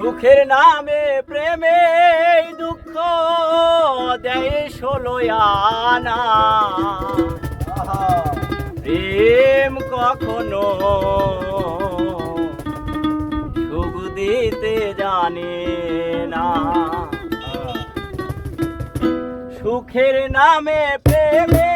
সুখের নামে প্রেমে দুঃখ দেয় ষোলোয়ানা প্রেম কখনো সুখ দিতে জানে না। সুখের নামে প্রেমে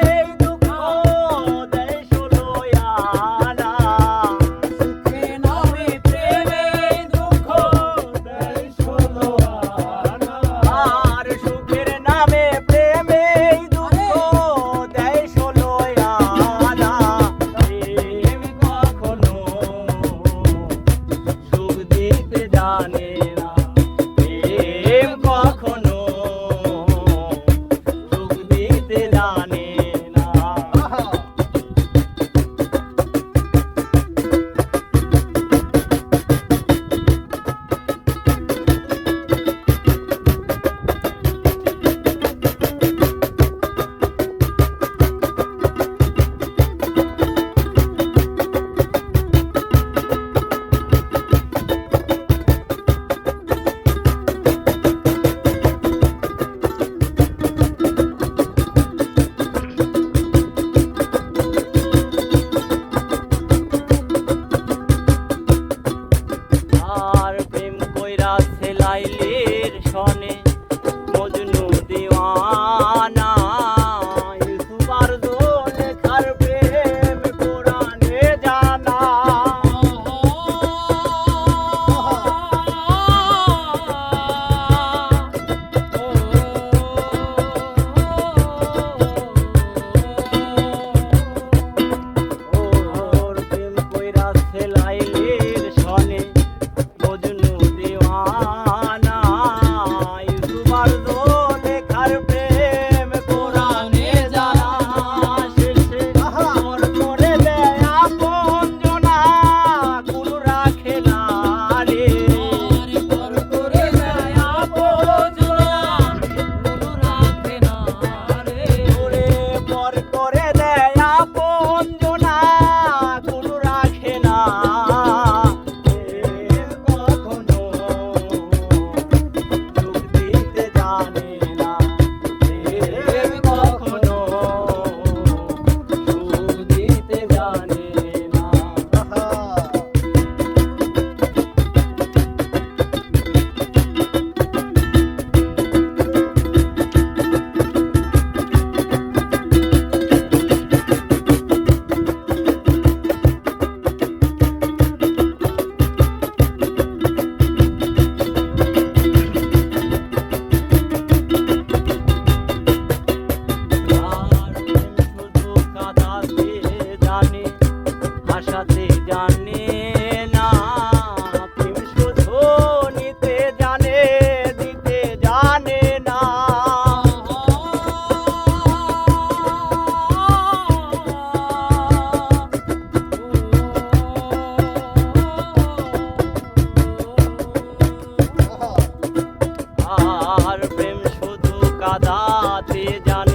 কাদাতে জান